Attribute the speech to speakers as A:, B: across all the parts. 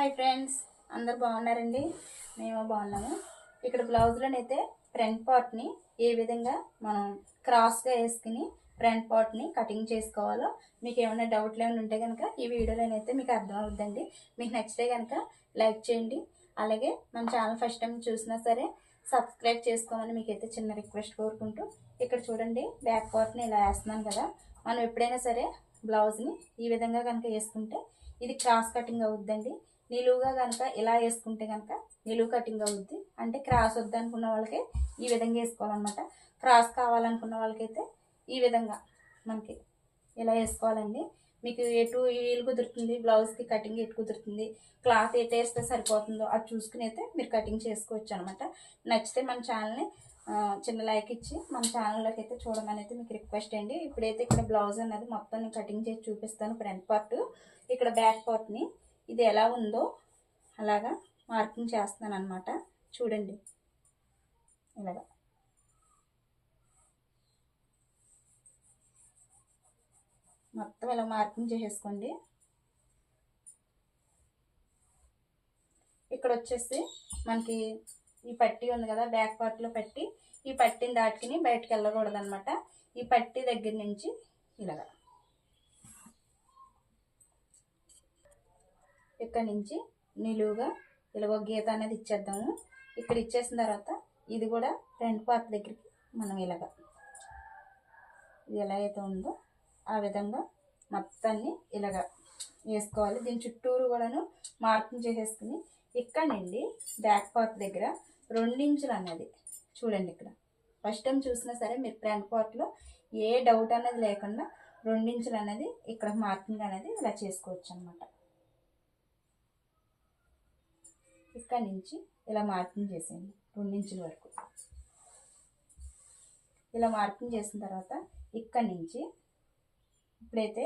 A: Hi friends అందరు బాగున్నారండి? మేము బాగున్నాము. ఇక్కడ బ్లౌజ్లోనైతే ఫ్రంట్ పార్ట్ని ఏ విధంగా మనం క్రాస్గా వేసుకుని ఫ్రంట్ పార్ట్ని కటింగ్ చేసుకోవాలో మీకు ఏమైనా డౌట్లు ఏమైనా ఉంటే కనుక ఈ వీడియోలోనైతే మీకు అర్థమవుద్దండి. మీకు నచ్చితే కనుక లైక్ చేయండి. అలాగే మన ఛానల్ ఫస్ట్ టైం చూసినా సరే సబ్స్క్రైబ్ చేసుకోమని మీకైతే చిన్న రిక్వెస్ట్ కోరుకుంటూ ఇక్కడ చూడండి బ్యాక్ పార్ట్ని ఇలా వేస్తున్నాను కదా. మనం ఎప్పుడైనా సరే బ్లౌజ్ని ఈ విధంగా కనుక వేసుకుంటే ఇది క్రాస్ కటింగ్ అవుద్దండి. నిలువుగా కనుక ఇలా వేసుకుంటే కనుక నిలువు కటింగ్ అవుద్ది. అంటే క్రాస్ వద్దనుకున్న వాళ్ళకి ఈ విధంగా వేసుకోవాలన్నమాట. క్రాస్ కావాలనుకున్న వాళ్ళకైతే ఈ విధంగా మనకి ఇలా వేసుకోవాలండి. మీకు ఎటు వీలు కుదురుతుంది బ్లౌజ్కి కటింగ్ ఎటు కుదురుతుంది క్లాత్ ఎటు వేస్తే సరిపోతుందో అది చూసుకుని అయితే మీరు కటింగ్ చేసుకోవచ్చు అనమాట నచ్చితే మన ఛానల్ని చిన్న లైక్ ఇచ్చి మన ఛానల్లోకి అయితే చూడమని అయితే మీకు రిక్వెస్ట్ అండి. ఇప్పుడైతే ఇక్కడ బ్లౌజ్ అనేది మొత్తం కటింగ్ చేసి చూపిస్తాను ఫ్రంట్ పార్ట్. ఇక్కడ బ్యాక్ పార్ట్ని ఇది ఎలా ఉందో అలాగా మార్కింగ్ చేస్తున్నాను అనమాట చూడండి. ఇలాగా. మొత్తం ఇలా మార్కింగ్ చేసేసుకోండి. ఇక్కడ వచ్చేసి మనకి ఈ పట్టీ ఉంది కదా బ్యాక్ పార్ట్లో పట్టి. ఈ పట్టిని దాటుకుని బయటకు వెళ్ళకూడదు అనమాట ఈ పట్టీ దగ్గర నుంచి ఇలాగా. ఇక్కడ నుంచి నిలువుగా ఇలాగో గీత అనేది ఇచ్చేద్దాము. ఇక్కడ ఇచ్చేసిన తర్వాత ఇది కూడా ఫ్రంట్ పార్ట్ దగ్గరికి మనం ఇలాగా ఇది ఎలా అయితే ఉందో ఆ విధంగా మొత్తాన్ని ఇలాగ వేసుకోవాలి. దీని చుట్టూరు కూడాను మార్కింగ్ చేసేసుకుని ఇక్కడ నుండి బ్యాక్ పార్ట్ దగ్గర రెండించులు అన్నది చూడండి ఇక్కడ. ఫస్ట్ టైం చూసినా సరే మీరు ఫ్రంట్ పార్ట్లో ఏ డౌట్ అనేది లేకుండా రెండించులు అనేది ఇక్కడ మార్కింగ్ అనేది ఇలా చేసుకోవచ్చు అనమాట ఇక్కడ నుంచి ఇలా మార్కింగ్ చేసేయండి. రెండించుల వరకు. ఇలా మార్కింగ్ చేసిన తర్వాత ఇక్కడ నుంచి ఇప్పుడైతే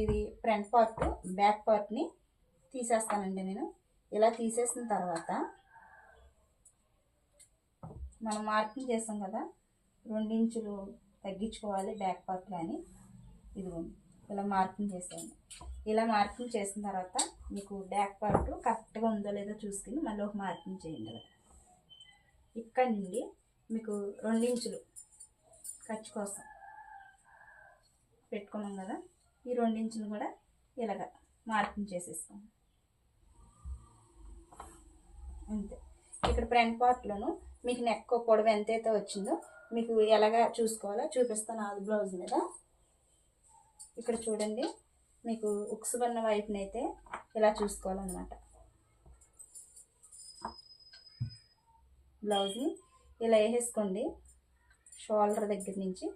A: ఇది ఫ్రంట్ పార్ట్ బ్యాక్ పార్ట్ని తీసేస్తానండి నేను. ఇలా తీసేసిన తర్వాత మనం మార్కింగ్ చేస్తాం కదా రెండించులు తగ్గించుకోవాలి బ్యాక్ పార్ట్ కానీ ఇదిగోండి. ఇలా మార్కింగ్ చేసేయండి. ఇలా మార్కింగ్ చేసిన తర్వాత మీకు బ్యాక్ పార్ట్ కరెక్ట్గా ఉందో లేదో చూసుకుని మళ్ళీ ఒక మార్కింగ్ చేయండి ఇక్కడ నుండి మీకు రెండించులు ఖర్చు కోసం పెట్టుకున్నాం కదా ఈ రెండించులు కూడా ఇలాగ మార్కింగ్ చేసేసుకోండి. అంతే. ఇక్కడ ఫ్రంట్ పార్ట్లోను మీకు నెక్ పొడవు ఎంతైతే వచ్చిందో మీకు ఎలాగా చూసుకోవాలో చూపిస్తాను. ఆది బ్లౌజ్ మీద ఇక్కడ చూడండి. మీకు ఉక్స్ బన్న వైపునైతే ఇలా చూసుకోవాలన్నమాట. బ్లౌజ్ని ఇలా వేసేసుకోండి. షోల్డర్ దగ్గర నుంచి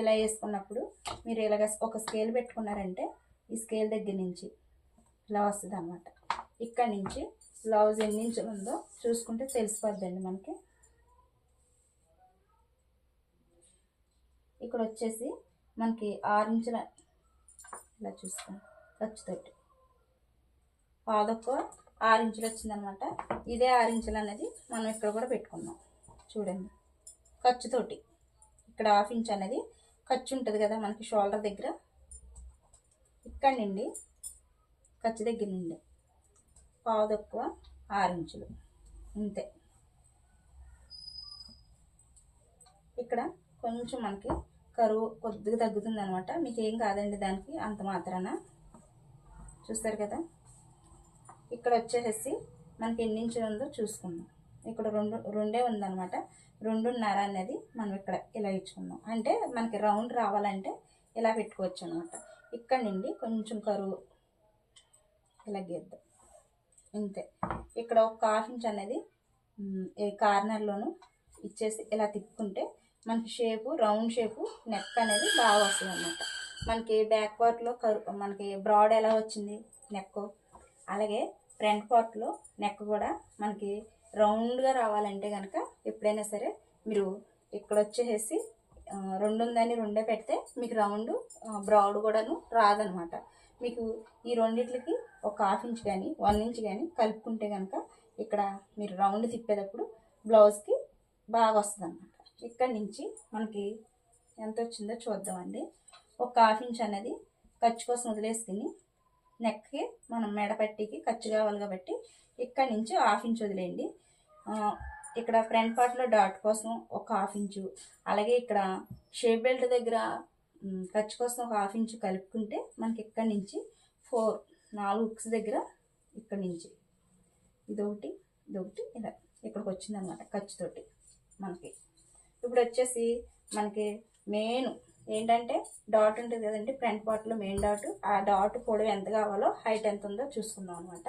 A: ఇలా వేసుకున్నప్పుడు మీరు ఇలాగ ఒక స్కేల్ పెట్టుకున్నారంటే ఈ స్కేల్ దగ్గర నుంచి ఇలా వస్తుంది అన్నమాట. ఇక్కడ నుంచి బ్లౌజ్ ఎన్ని ఇంచులు ఉందో చూసుకుంటే తెలిసిపోద్దండి మనకి. ఇక్కడ వచ్చేసి మనకి ఆరు ఇంచుల ఇలా చూసుకోండి ఖర్చుతోటి పాదొక్క ఆరు ఇంచులు వచ్చిందనమాట. ఇదే ఆరు ఇంచులు అనేది మనం ఇక్కడ కూడా పెట్టుకుందాం. చూడండి. ఖర్చుతోటి. ఇక్కడ హాఫ్ ఇంచ్ అనేది ఖర్చు ఉంటుంది కదా మనకి షోల్డర్ దగ్గర. ఇక్కడ నుండి ఖర్చు దగ్గర నుండి పాదొక్కువ ఆరు ఇంచులు అంతే ఇక్కడ కొంచెం మనకి కరువు కొద్దిగా తగ్గుతుంది అనమాట మీకు ఏం కాదండి దానికి అంత మాత్రాన. చూస్తారు కదా? ఇక్కడ వచ్చేసేసి మనకి ఎన్ని ఇంచులు ఉందో చూసుకుందాం. ఇక్కడ రెండు రెండే ఉందన్నమాట రెండున్నర అనేది మనం ఇక్కడ ఇలా ఇచ్చుకుందాం. అంటే మనకి రౌండ్ రావాలంటే ఇలా పెట్టుకోవచ్చు అనమాట ఇక్కడ నుండి కొంచెం కరువు ఇలా గీద్దాం. అంతే ఇక్కడ ఒక హాఫ్ ఇంచ్ అనేది మ్, ఈ కార్నర్లోను ఇచ్చేసి ఇలా తిప్పుకుంటే మనకి షేపు రౌండ్ షేపు నెక్ అనేది బాగా వస్తుంది అనమాట మనకి బ్యాక్ పార్ట్లో కరు మనకి బ్రాడ్ ఎలా వచ్చింది? నెక్ అలాగే ఫ్రంట్ పార్ట్లో నెక్ కూడా మనకి రౌండ్గా రావాలంటే కనుక ఎప్పుడైనా సరే మీరు ఇక్కడ వచ్చేసేసి రెండు ఉందని రెండే పెడితే మీకు రౌండ్ బ్రాడ్ కూడాను రాదనమాట మీకు ఈ రెండిట్లకి ఒక హాఫ్ ఇంచ్ కానీ వన్ ఇంచ్ కానీ కలుపుకుంటే కనుక ఇక్కడ మీరు రౌండ్ తిప్పేటప్పుడు బ్లౌజ్కి బాగా వస్తుంది అన్నమాట ఇక్కడ నుంచి మనకి ఎంత వచ్చిందో చూద్దామండి. ఒక హాఫ్ ఇంచ్ అనేది ఖర్చు కోసం వదిలేసుకుని నెక్కి మనం మెడపట్టికి ఖర్చు కావాలి కాబట్టి ఇక్కడ నుంచి హాఫ్ ఇంచ్ వదిలేయండి. ఇక్కడ ఫ్రంట్ పార్ట్లో డాట్ కోసం ఒక హాఫ్ ఇంచు అలాగే ఇక్కడ షేప్ బెల్ట్ దగ్గర ఖర్చు కోసం ఒక హాఫ్ ఇంచు కలుపుకుంటే మనకి ఇక్కడ నుంచి ఫోర్ నాలుగు హుక్స్ దగ్గర ఇక్కడ నుంచి. ఇదొకటి ఇదొకటి ఇలా ఇక్కడికి వచ్చిందనమాట ఖర్చుతోటి మనకి. ఇప్పుడు వచ్చేసి మనకి మెయిన్ ఏంటంటే డాట్ ఉంటుంది కదండి ఫ్రంట్ పార్ట్లో మెయిన్ డాట్ ఆ డాట్ పొడవు ఎంత కావాలో హైట్ ఎంత ఉందో చూసుకుందాం అనమాట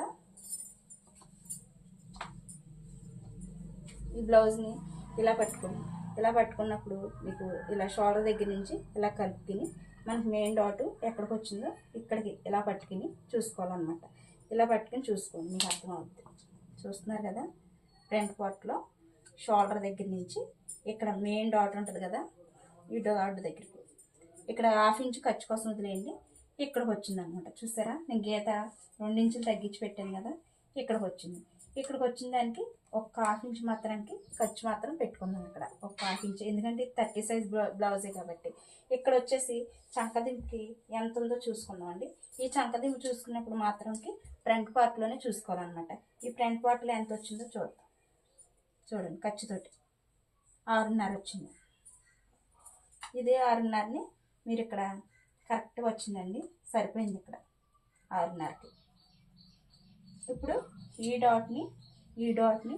A: ఈ బ్లౌజ్ని ఇలా పట్టుకుని ఇలా పట్టుకున్నప్పుడు మీకు ఇలా షోల్డర్ దగ్గర నుంచి ఇలా కలుపుకుని మనకి మెయిన్ డాట్ ఎక్కడికి వచ్చిందో ఇక్కడికి ఇలా పట్టుకుని చూసుకోవాలన్నమాట. ఇలా పట్టుకుని చూసుకోండి మీకు అర్థమవుతుంది చూస్తున్నారు కదా? ఫ్రంట్ పార్ట్లో షోల్డర్ దగ్గర నుంచి ఇక్కడ మెయిన్ డాట్ ఉంటుంది కదా ఈ డాట్ దగ్గరికి. ఇక్కడ హాఫ్ ఇంచ్ ఖర్చు కోసం వదిలేయండి. ఇక్కడికి వచ్చింది అనమాట చూసారా? నేను గీత రెండు ఇంచులు తగ్గించి పెట్టాను కదా ఇక్కడికి వచ్చింది. ఇక్కడికి వచ్చిన దానికి ఒక హాఫ్ ఇంచ్ మాత్రానికి ఖర్చు మాత్రం పెట్టుకున్నాను ఇక్కడ. ఒక హాఫ్ ఇంచ్ ఎందుకంటే థర్టీ సైజ్ బ్లౌజే కాబట్టి. ఇక్కడ వచ్చేసి చంకదింపుకి ఎంత ఉందో చూసుకుందాం అండి. ఈ చంకదింపు చూసుకున్నప్పుడు మాత్రంకి ఫ్రంట్ పార్ట్లోనే చూసుకోవాలన్నమాట. ఈ ఫ్రంట్ పార్ట్లో ఎంత వచ్చిందో చూద్దాం. చూడండి ఖర్చుతోటి. ఆరున్నర వచ్చింది. ఇదే ఆరున్నరని మీరు ఇక్కడ కరెక్ట్గా వచ్చిందండి. సరిపోయింది ఇక్కడ ఆరున్నరకి. ఇప్పుడు ఈ డాట్ని ఈ డాట్ని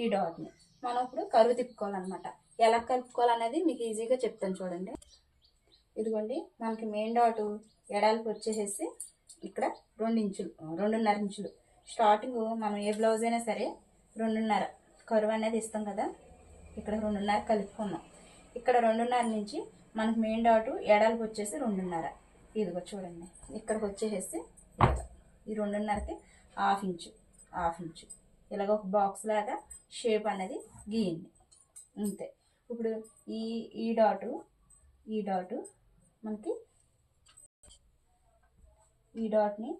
A: ఈ డాట్ని మనం ఇప్పుడు కరువు తిప్పుకోవాలన్నమాట. ఎలా కలుపుకోవాలనేది మీకు ఈజీగా చెప్తాను చూడండి. ఇదిగోండి మనకి మెయిన్ డాట్ ఎడాలకు వచ్చేసేసి ఇక్కడ రెండు ఇంచులు రెండున్నర ఇంచులు. స్టార్టింగ్ మనం ఏ బ్లౌజ్ అయినా సరే రెండున్నర కరువు అనేది ఇస్తాం కదా. ఇక్కడ రెండున్నర కలుపుకున్నాం. ఇక్కడ రెండున్నర నుంచి మనకి మెయిన్ డాట్ ఎడాలకు వచ్చేసి రెండున్నర. ఇదిగో చూడండి. ఇక్కడికి వచ్చేసేసి ఈ రెండున్నరకి హాఫ్ ఇంచు హాఫ్ ఇంచు ఇలాగ ఒక బాక్స్ లాగా షేప్ అనేది గీయండి. అంతే. ఇప్పుడు ఈ ఈ డాటు ఈ డాటు మనకి ఈ డాట్ని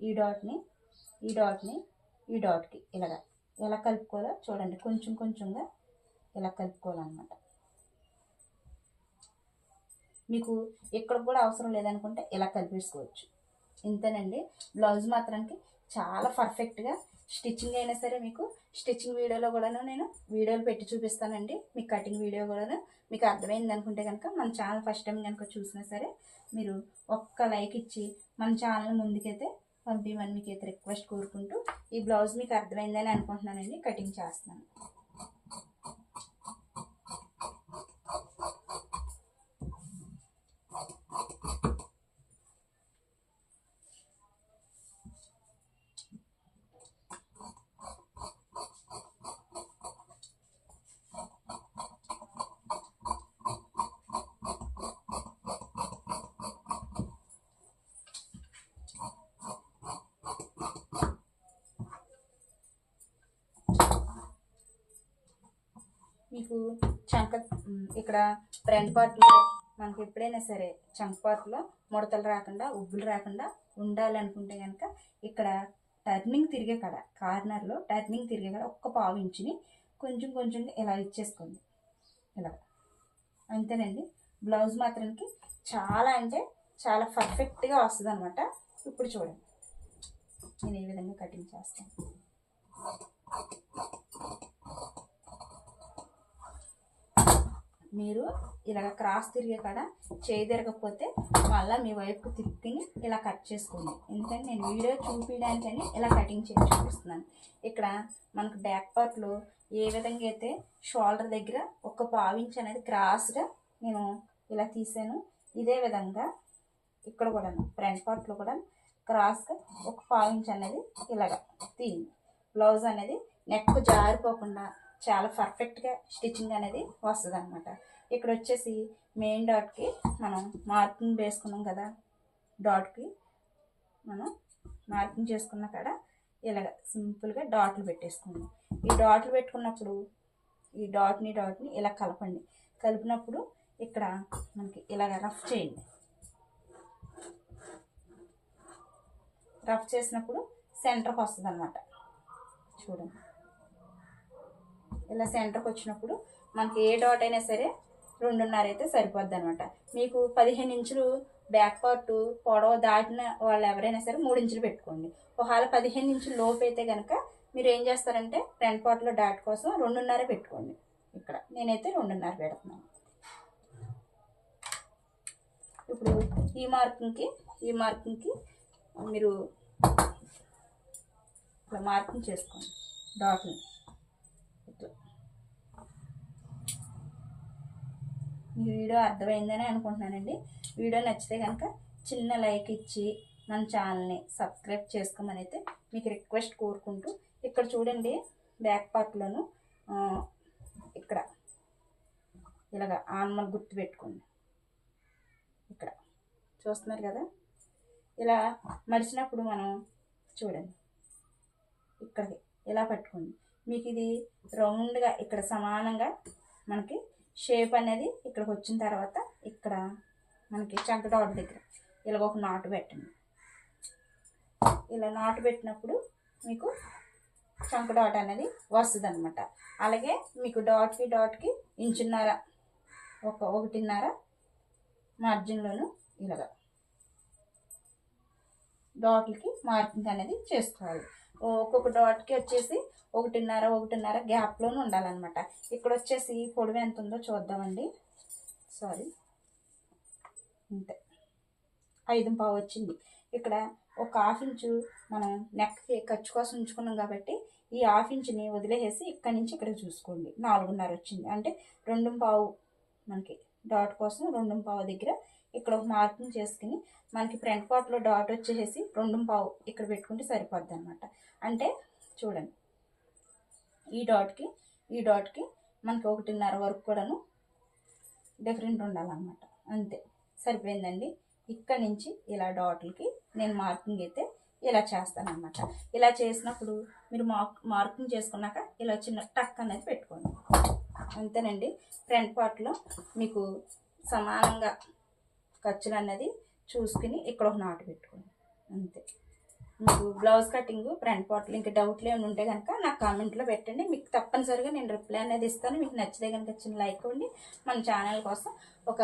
A: ఈ డాట్ని ఈ డాట్ని ఈ డాట్కి ఇలాగ ఎలా కలుపుకోవాలో చూడండి. కొంచెం కొంచెంగా ఇలా కలుపుకోవాలన్నమాట. మీకు ఇక్కడ కూడా అవసరం లేదనుకుంటే ఇలా కలిపేసుకోవచ్చు. ఇంతేనండి. బ్లౌజ్ మాత్రానికి చాలా పర్ఫెక్ట్గా స్టిచ్చింగ్ అయినా సరే మీకు స్టిచ్చింగ్ వీడియోలో కూడాను నేను వీడియోలు పెట్టి చూపిస్తానండి. మీకు కటింగ్ వీడియో కూడాను మీకు అర్థమైంది అనుకుంటే కనుక మన ఛానల్ ఫస్ట్ టైం కనుక చూసినా సరే మీరు ఒక్క లైక్ ఇచ్చి మన ఛానల్ ముందుకైతే పంపించమని మీకు అయితే రిక్వెస్ట్ కోరుకుంటూ ఈ బ్లౌజ్ మీకు అర్థమైందని అనుకుంటున్నానండి. కటింగ్ చేస్తున్నాను. మీకు చంక ఇక్కడ ఫ్రంట్ పార్ట్లో మనకి ఎప్పుడైనా సరే చంక పార్ట్లో ముడతలు రాకుండా ఉబ్బులు రాకుండా ఉండాలనుకుంటే కనుక ఇక్కడ టర్నింగ్ తిరిగే కడ కార్నర్లో టర్నింగ్ తిరిగే కడ ఒక్క పావు ఇంచుని కొంచెం కొంచెం ఇలా ఇచ్చేసుకోండి. ఇలా. అంతేనండి. బ్లౌజ్ మాత్రానికి చాలా అంటే చాలా పర్ఫెక్ట్గా వస్తుంది అనమాట ఇప్పుడు చూడండి. నేను ఏ విధంగా కటింగ్ చేస్తాను? మీరు ఇలా క్రాస్ తిరిగే కాడ చేయి తిరగకపోతే మళ్ళీ మీ వైపుకు తిప్పుకుని ఇలా కట్ చేసుకోండి. ఎందుకంటే నేను వీడియో చూపించడానికని ఇలా కటింగ్ చేసి చూపిస్తున్నాను. ఇక్కడ మనకు బ్యాక్ పార్ట్లో ఏ విధంగా అయితే షోల్డర్ దగ్గర ఒక పావించి అనేది క్రాస్గా నేను ఇలా తీసాను ఇదే విధంగా ఇక్కడ కూడా ఫ్రంట్ పార్ట్లో కూడా క్రాస్గా ఒక పావించి అనేది ఇలాగ తీయండి బ్లౌజ్ అనేది నెక్ జారిపోకుండా చాలా పర్ఫెక్ట్గా స్టిచ్చింగ్ అనేది వస్తుంది అనమాట ఇక్కడ వచ్చేసి మెయిన్ డాట్కి మనం మార్కింగ్ వేసుకున్నాం కదా డాట్కి మనం మార్కింగ్ చేసుకున్న కాడ ఇలాగ సింపుల్గా డాట్లు పెట్టేసుకుందాం. ఈ డాట్లు పెట్టుకున్నప్పుడు ఈ డాట్ని డాట్ని ఇలా కలపండి. కలిపినప్పుడు ఇక్కడ మనకి ఇలాగ రఫ్ చేయండి. రఫ్ చేసినప్పుడు సెంటర్కి వస్తుంది అనమాట చూడండి. ఇలా సెంటర్కి వచ్చినప్పుడు మనకి ఏ డాట్ అయినా సరే రెండున్నర అయితే సరిపోద్ది అనమాట మీకు పదిహేను ఇంచులు బ్యాక్ పార్ట్ పొడవ దాటిన వాళ్ళు ఎవరైనా సరే మూడు ఇంచులు పెట్టుకోండి. ఒకవేళ పదిహేను ఇంచులు లోపు అయితే కనుక మీరు ఏం చేస్తారంటే ఫ్రంట్ పార్ట్లో డాట్ కోసం రెండున్నర పెట్టుకోండి. ఇక్కడ నేనైతే రెండున్నర పెడుతున్నాను. ఇప్పుడు ఈ మార్కింగ్కి ఈ మార్కింగ్కి మీరు ఇట్లా మార్కింగ్ చేసుకోండి. డాట్ని. ఈ వీడియో అర్థమైందని అనుకుంటున్నానండి. వీడియో నచ్చితే కనుక చిన్న లైక్ ఇచ్చి మన ఛానల్ని సబ్స్క్రైబ్ చేసుకోమని అయితే మీకు రిక్వెస్ట్ కోరుకుంటూ ఇక్కడ చూడండి బ్యాక్ పార్ట్లోను ఇక్కడ ఇలాగ ఆన్మల్ గుర్తు పెట్టుకోండి. ఇక్కడ చూస్తున్నారు కదా? ఇలా మడిచినప్పుడు మనం చూడండి. ఇక్కడికి ఇలా పట్టుకోండి. మీకు ఇది రౌండ్గా ఇక్కడ సమానంగా మనకి షేప్ అనేది ఇక్కడికి వచ్చిన తర్వాత ఇక్కడ మనకి చంక దగ్గర ఇలాగ ఒక నాటు పెట్టండి. ఇలా నాటు పెట్టినప్పుడు మీకు చంక డాట్ అనేది వస్తుంది అనమాట అలాగే మీకు డాట్కి డాట్కి ఇంచున్నర ఒక ఒకటిన్నర మార్జిన్లోను ఇలాగ డాట్లకి మార్కింగ్ అనేది చేసుకోవాలి. ఒక్కొక్క డాట్కి వచ్చేసి ఒకటిన్నర ఒకటిన్నర గ్యాప్లోనే ఉండాలన్నమాట. ఇక్కడ వచ్చేసి పొడవు ఎంత ఉందో చూద్దామండి. సారీ అంతే. ఐదు పావు వచ్చింది. ఇక్కడ ఒక హాఫ్ ఇంచు మనం నెక్కి ఖర్చు కోసం ఉంచుకున్నాం కాబట్టి ఈ హాఫ్ ఇంచుని వదిలేసేసి ఇక్కడి నుంచి ఇక్కడ చూసుకోండి. నాలుగున్నర వచ్చింది. అంటే రెండు పావు మనకి డాట్ కోసం రెండు పావు దగ్గర ఇక్కడ ఒక మార్కింగ్ చేసుకుని మనకి ఫ్రంట్ పార్ట్లో డాట్ వచ్చేసి రెండు పావు ఇక్కడ పెట్టుకుంటే సరిపోద్ది అనమాట అంటే చూడండి. ఈ డాట్కి ఈ డాట్కి మనకి ఒకటిన్నర వరకు కూడాను డిఫరెంట్ ఉండాలన్నమాట. అంతే. సరిపోయిందండి. ఇక్కడ నుంచి ఇలా డాట్లకి నేను మార్కింగ్ అయితే ఇలా చేస్తానమాట ఇలా చేసినప్పుడు మీరు మార్క్ మార్కింగ్ చేసుకున్నాక ఇలా చిన్న టక్ అనేది పెట్టుకోండి. అంతేనండి. ఫ్రంట్ పార్ట్లో మీకు సమానంగా ఖర్చులు అన్నది చూసుకుని ఇక్కడ ఒక నాటు పెట్టుకోండి అంతే. మీకు బ్లౌజ్ కటింగ్ ఫ్రంట్ పార్ట్లు ఇంకా డౌట్లు ఏమైనా ఉంటే కనుక నాకు కామెంట్లో పెట్టండి. మీకు తప్పనిసరిగా నేను రిప్లై అనేది ఇస్తాను. మీకు నచ్చితే కనుక చిన్న లైక్ ఇవ్వండి. మన ఛానల్ కోసం ఒక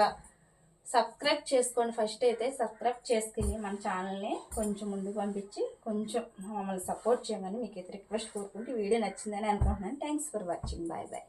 A: సబ్స్క్రైబ్ చేసుకోండి ఫస్ట్ అయితే. సబ్స్క్రైబ్ చేసుకుని మన ఛానల్ని కొంచెం ముందుకు పంపించి కొంచెం మమ్మల్ని సపోర్ట్ చేయమని మీకు అయితే రిక్వెస్ట్ కోరుకుంటూ వీడియో నచ్చిందని అనుకుంటున్నాను. Thanks for watching bye bye